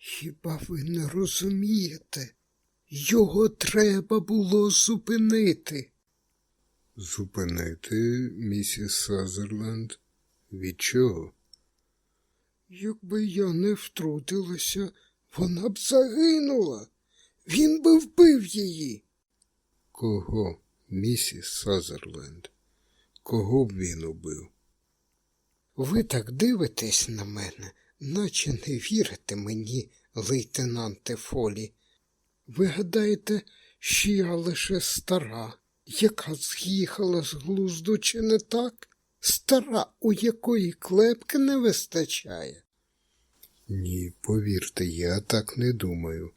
Хіба ви не розумієте? Його треба було зупинити. Зупинити, місіс Сазерленд? Від чого? Якби я не втрутилася, вона б загинула. Він би вбив її. Кого, місіс Сазерленд? Кого б він убив? Ви так дивитесь на мене, наче не вірите мені, лейтенанте Фолі. Ви гадаєте, що я лише стара, яка з'їхала з глузду, чи не так? Стара, у якої клепки не вистачає. Ні, повірте, я так не думаю.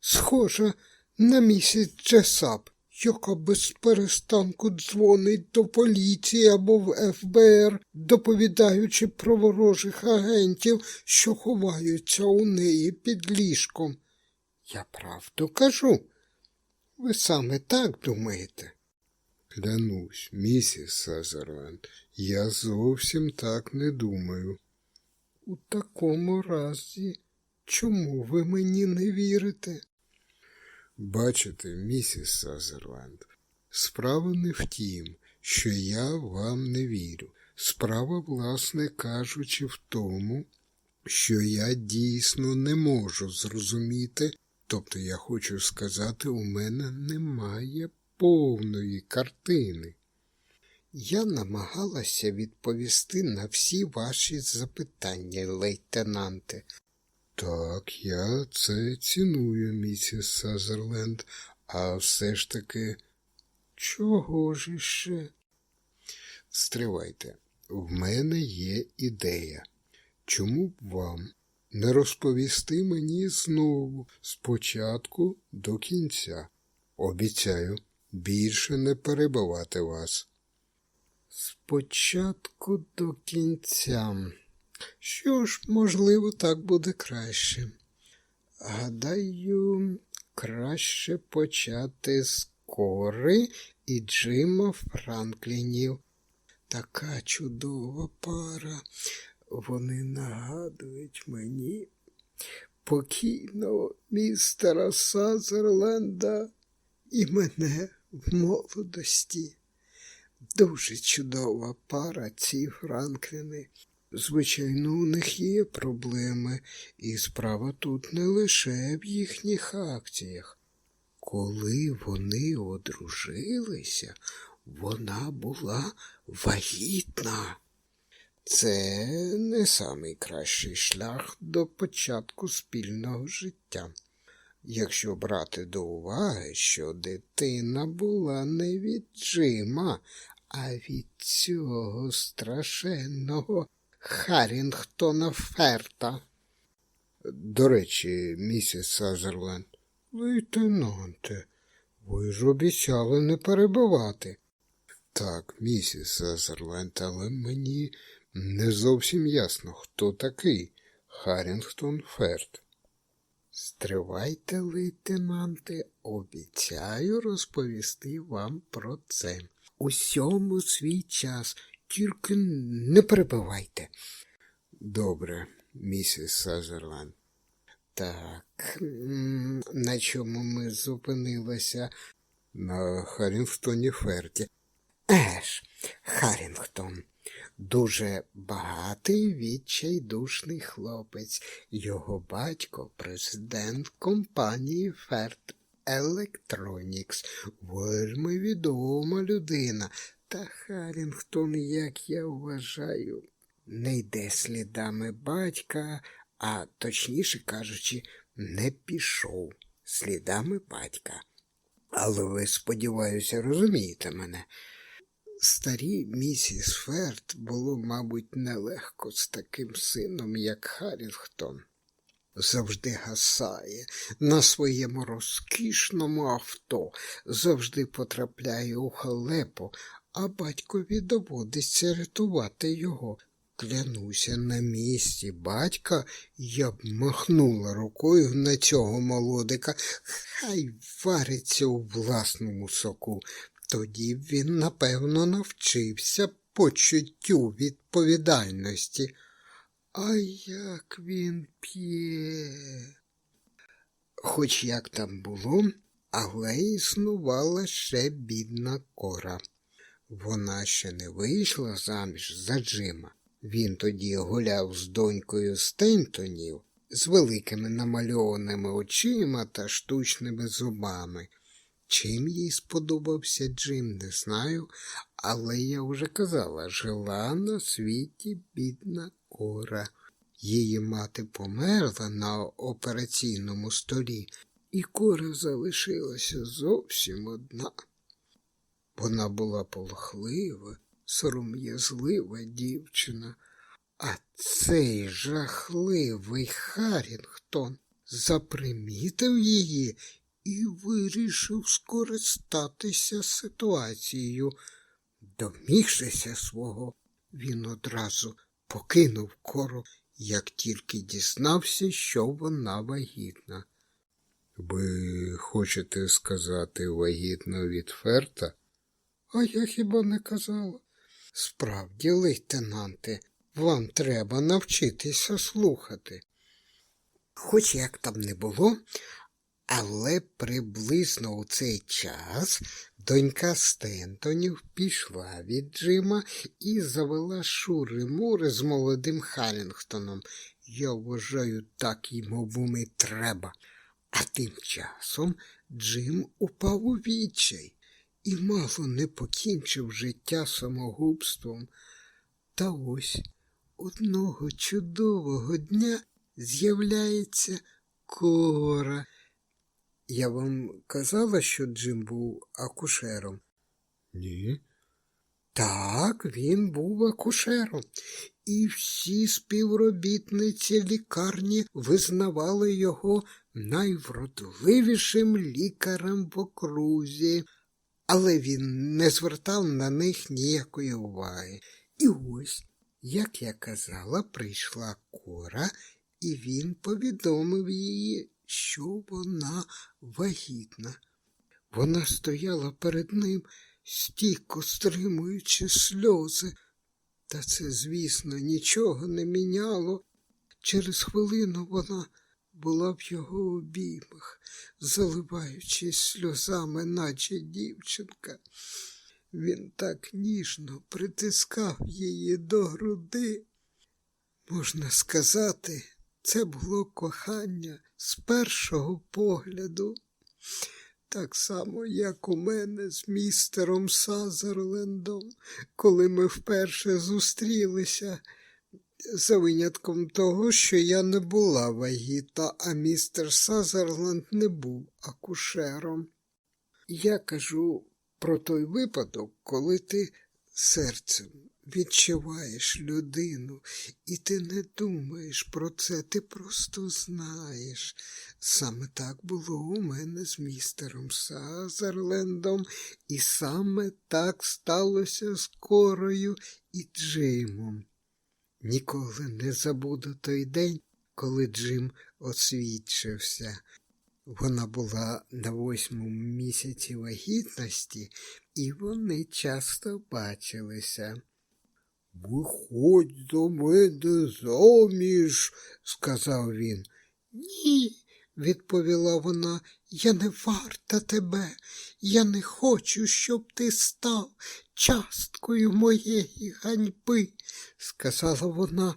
Схожа на місіс Джесап, яка без перестанку дзвонить до поліції або в ФБР, доповідаючи про ворожих агентів, що ховаються у неї під ліжком. Я правду кажу. Ви саме так думаєте? Клянусь, місіс Сазерленд, я зовсім так не думаю. У такому разі, чому ви мені не вірите? Бачите, місіс Сазерленд, справа не в тім, що я вам не вірю. Справа, власне кажучи, в тому, що я дійсно не можу зрозуміти, тобто я хочу сказати, у мене немає повної картини. Я намагалася відповісти на всі ваші запитання, лейтенанте. Так, я це ціную, місіс Сазерленд, а все ж таки. Чого ж іще? Стривайте, в мене є ідея. Чому б вам не розповісти мені знову спочатку до кінця? Обіцяю більше не перебивати вас. Спочатку до кінця. Що ж, можливо, так буде краще. Гадаю, краще почати з Кори і Джима Франклінів. Така чудова пара. Вони нагадують мені покійного містера Сазерленда і мене в молодості. Дуже чудова пара ці Франкліни. Звичайно, у них є проблеми, і справа тут не лише в їхніх акціях. Коли вони одружилися, вона була вагітна. Це не самий кращий шлях до початку спільного життя. Якщо брати до уваги, що дитина була не від Джима, а від цього страшенного Харрінгтона Ферта. До речі, місіс Сазерленд, Лейтенанте, ви ж обіцяли не перебивати. так, місіс Сазерленд, але мені не зовсім ясно, хто такий Харрінгтон Ферт. Стривайте, лейтенанте, обіцяю розповісти вам про це. Усьому свій час, тільки не перебивайте. Добре, місіс Сазерленд. Так, на чому ми зупинилися? На Харрінгтоні Ферті. Еш, Харрінгтон. Дуже багатий відчайдушний хлопець. Його батько президент компанії Ферт Electronics. Вельми відома людина. Та Харрінгтон, як я вважаю, не йде слідами батька, а точніше кажучи, не пішов слідами батька. Але ви, сподіваюся, розумієте мене. Старій місіс Ферт було, мабуть, нелегко з таким сином, як Харрінгтон. Завжди гасає на своєму розкішному авто, завжди потрапляє у халепу, а батькові доводиться рятувати його. Клянуся, на місці батька я б махнула рукою на цього молодика, хай вариться у власному соку. Тоді б він, напевно, навчився почуттю відповідальності. А як він п'є. Хоч як там було, але існувала ще бідна кора. Вона ще не вийшла заміж за Джима. Він тоді гуляв з донькою Стейнтонів, з великими намальованими очима та штучними зубами. Чим їй сподобався Джим, не знаю, але я вже казала, жила на світі бідна кора. Її мати померла на операційному столі, і кора залишилася зовсім одна. Вона була полохлива, сором'язлива дівчина, а цей жахливий Харінгтон запримітив її і вирішив скористатися ситуацією. Домігшися свого, він одразу покинув кору, як тільки дізнався, що вона вагітна. Ви хочете сказати вагітно від ферта? А я хіба не казала? Справді, лейтенанте, вам треба навчитися слухати. Хоч як там не було, але приблизно у цей час донька Стентонів пішла від Джима і завела шури-мури з молодим Харінгтоном. Я вважаю, так і треба. А тим часом Джим упав у відчай і мало не покінчив життя самогубством. Та ось одного чудового дня з'являється кора. Я вам казала, що Джим був акушером. Ні. Так, він був акушером, і всі співробітниці лікарні визнавали його найвродливішим лікарем в окрузі, але він не звертав на них ніякої уваги. І ось, як я казала, прийшла кора, і він повідомив її, що вона вагітна. Вона стояла перед ним, стійко стримуючи сльози. Та це, звісно, нічого не міняло. Через хвилину вона була в його обіймах, заливаючись сльозами, наче дівчинка. Він так ніжно притискав її до груди. Можна сказати, це було кохання з першого погляду. Так само, як у мене з містером Сазерлендом, коли ми вперше зустрілися, за винятком того, що я не була вагіта, а містер Сазерленд не був акушером. Я кажу про той випадок, коли ти серцем відчуваєш людину, і ти не думаєш про це, ти просто знаєш. Саме так було у мене з містером Сазерлендом, і саме так сталося з Корою і Джимом. Ніколи не забуду той день, коли Джим освідчився. Вона була на восьмому місяці вагітності, і вони часто бачилися. Виходь до мене заміж, сказав він. Ні, відповіла вона, я не варта тебе. Я не хочу, щоб ти став часткою моєї ганьби, сказала вона.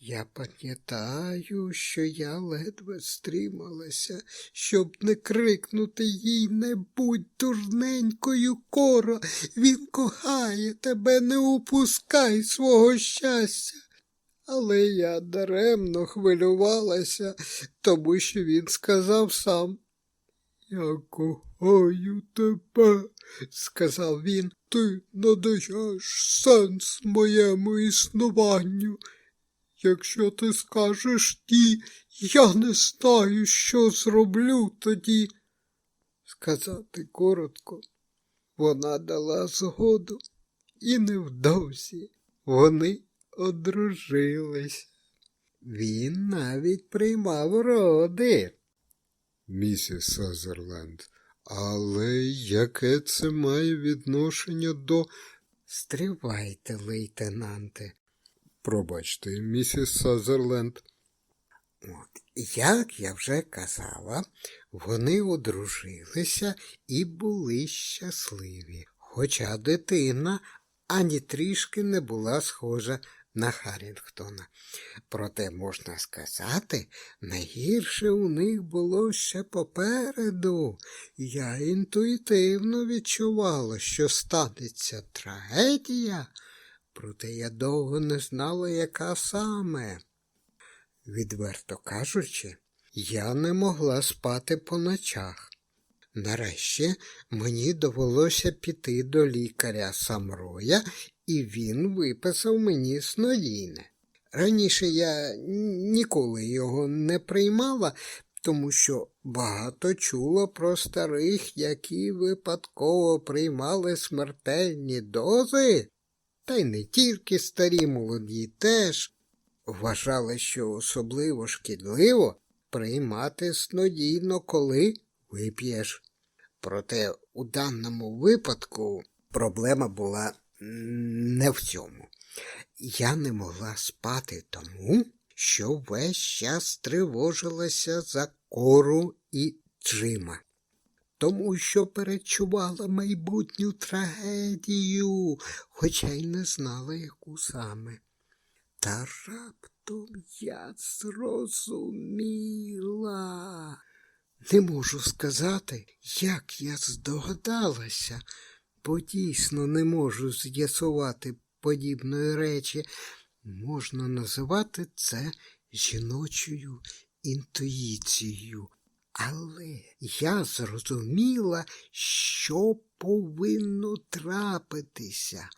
Я пам'ятаю, що я ледве стрималася, щоб не крикнути їй не будь дурненькою кора, він кохає тебе, не упускай свого щастя. Але я даремно хвилювалася, тому що він сказав сам. Я кохаю тебе, сказав він, ти надаєш сенс моєму існуванню. Якщо ти скажеш ні, я не знаю, що зроблю тоді. Сказати коротко, вона дала згоду, і невдовзі вони одружились. Він навіть приймав роди. Місіс Сазерленд, але яке це має відношення до. Стривайте, лейтенанте. Пробачте, місіс Сазерленд. От, як я вже казала, вони одружилися і були щасливі, хоча дитина ані трішки не була схожа на Харінгтона. Проте, можна сказати, найгірше у них було ще попереду. Я інтуїтивно відчувала, що станеться трагедія, проте я довго не знала, яка саме. Відверто кажучи, я не могла спати по ночах. Нарешті мені довелося піти до лікаря Самроя, і він виписав мені снодійне. Раніше я ніколи його не приймала, тому що багато чула про старих, які випадково приймали смертельні дози, та й не тільки старі молоді теж. Вважали, що особливо шкідливо приймати снодійно, коли вип'єш. Проте у даному випадку проблема була не в цьому. Я не могла спати тому, що весь час тривожилася за кору і Джима. Тому що перечувала майбутню трагедію, хоча й не знала, яку саме. Та раптом я зрозуміла. Не можу сказати, як я здогадалася, бо дійсно не можу з'ясувати подібної речі. Можна називати це жіночою інтуїцією. Але я зрозуміла, що повинно трапитися.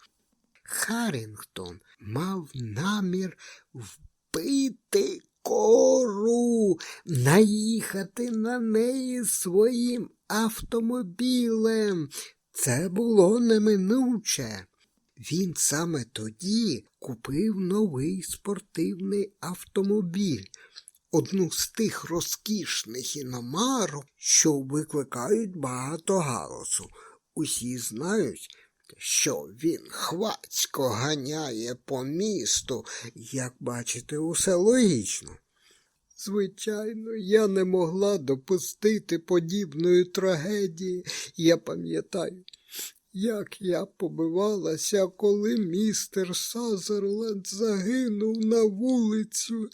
Харінгтон мав намір вбити кору, наїхати на неї своїм автомобілем. Це було неминуче. Він саме тоді купив новий спортивний автомобіль, одну з тих розкішних іномарок, що викликають багато галасу. Усі знають, що він хвацько ганяє по місту, як бачите, усе логічно. Звичайно, я не могла допустити подібної трагедії. Я пам'ятаю, як я побивалася, коли містер Сазерленд загинув на вулицю.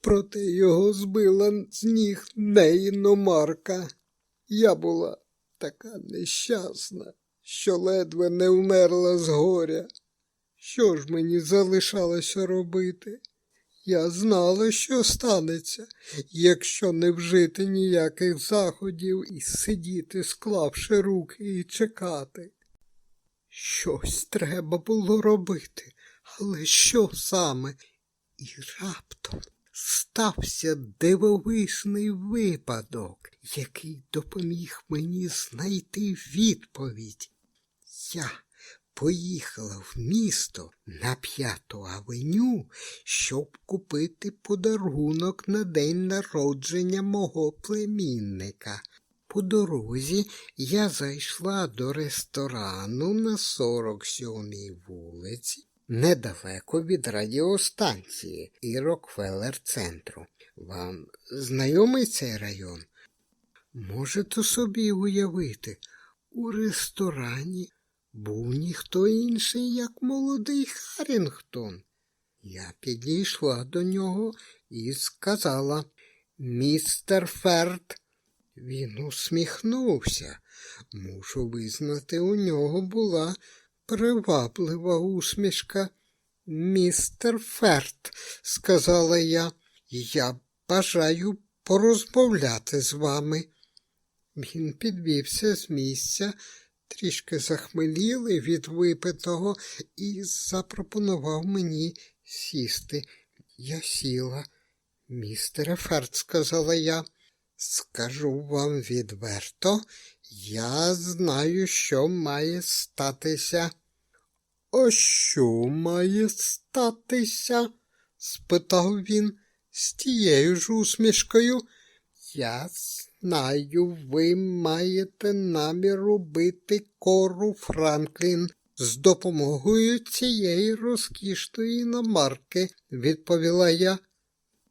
Проте його збила з ніг не іномарка. Я була така нещасна що ледве не вмерла з горя. Що ж мені залишалося робити? Я знала, що станеться, якщо не вжити ніяких заходів і сидіти, склавши руки і чекати. Щось треба було робити, але що саме? І раптом стався дивовижний випадок, який допоміг мені знайти відповідь. Я поїхала в місто на п'яту авеню, щоб купити подарунок на день народження мого племінника. По дорозі я зайшла до ресторану на 47-й вулиці, недалеко від радіостанції і Рокфеллер центру. Вам знайомий цей район? Можете собі уявити, у ресторані був ніхто інший, як молодий Харінгтон. Я підійшла до нього і сказала Містер Ферд. Він усміхнувся. Мушу визнати, у нього була приваблива усмішка. Містер Ферд, сказала я, я бажаю порозмовляти з вами. Він підвівся з місця, трішки захмелілий від випитого, і запропонував мені сісти. Я сіла. Містере Ферд, сказала я, скажу вам відверто, я знаю, що має статися. А що має статися? спитав він з тією ж усмішкою. Я знаю, ви маєте намір убити кору Франклін. з допомогою цієї розкішної іномарки, відповіла я.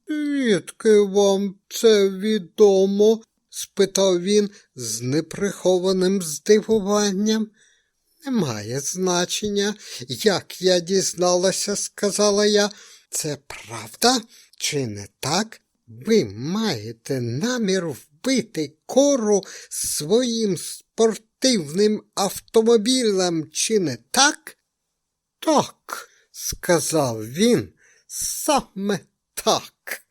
Звідки вам це відомо? спитав він з неприхованим здивуванням. Немає значення, як я дізналася, сказала я. Це правда чи не так? Ви маєте намір вбити кору своїм спортивним автомобілем, чи не так? Так, сказав він, саме так.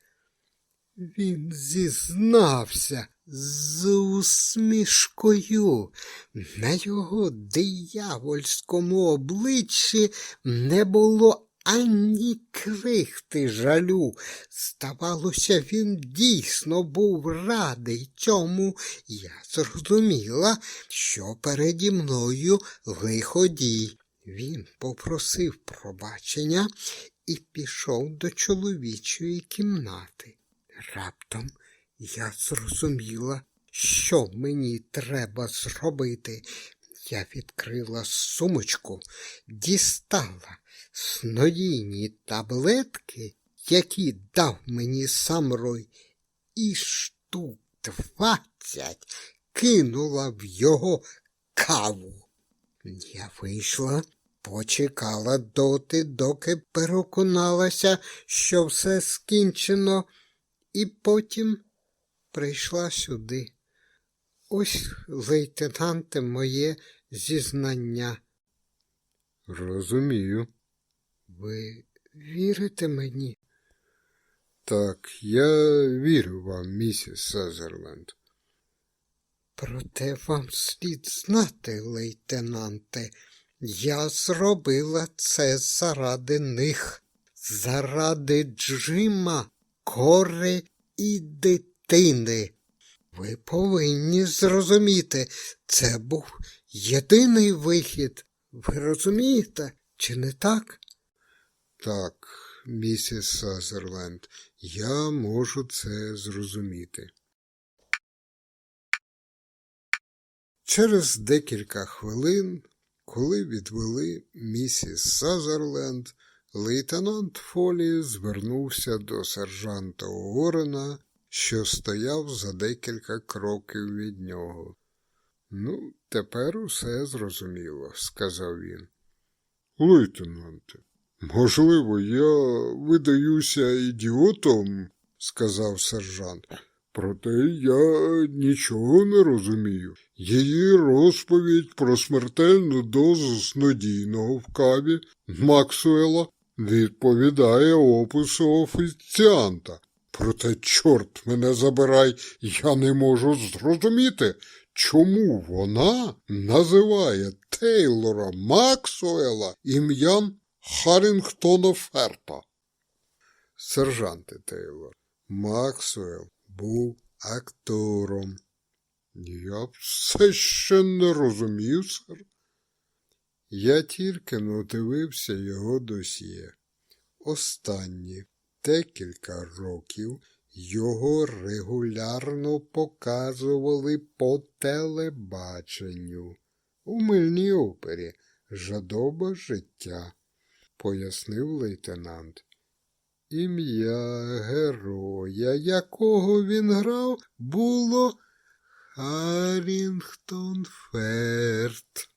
Він зізнався з усмішкою. На його диявольському обличчі не було ані крихти жалю. Здавалося, він дійсно був радий цьому. Я зрозуміла, що переді мною лиходій. Він попросив пробачення і пішов до чоловічої кімнати. Раптом я зрозуміла, що мені треба зробити. Я відкрила сумочку, дістала снодійні таблетки, які дав мені сам Рой, і штук двадцять кинула в його каву. Я вийшла, почекала доти, доки переконалася, що все скінчено, і потім прийшла сюди. Ось, лейтенанте, моє зізнання. Розумію. Ви вірите мені? Так, я вірю вам, місіс Сазерленд. Проте вам слід знати, лейтенанте, я зробила це заради них, заради Джима, кори і дитини. Ви повинні зрозуміти, це був єдиний вихід. Ви розумієте, чи не так? Так, місіс Сазерленд, я можу це зрозуміти. Через декілька хвилин, коли відвели місіс Сазерленд, лейтенант Фолі звернувся до сержанта Уоррена, що стояв за декілька кроків від нього. Ну, тепер усе зрозуміло, сказав він. Лейтенанте, можливо, я видаюся ідіотом, сказав сержант. Проте я нічого не розумію. Її розповідь про смертельну дозу снодійного в каві Максуела відповідає опису офіціанта. Проте, чорт мене забирай, я не можу зрозуміти, чому вона називає Тейлора Максуела ім'ям Харінгтона Ферта. Сержанте Тейлор, Максуел був актором. Я все ще не розумію, сер. Я тільки но дивився його досьє. Останні декілька років його регулярно показували по телебаченню у мильній опері Жадоба життя, пояснив лейтенант. Ім'я героя, якого він грав, було Харінгтон Ферт.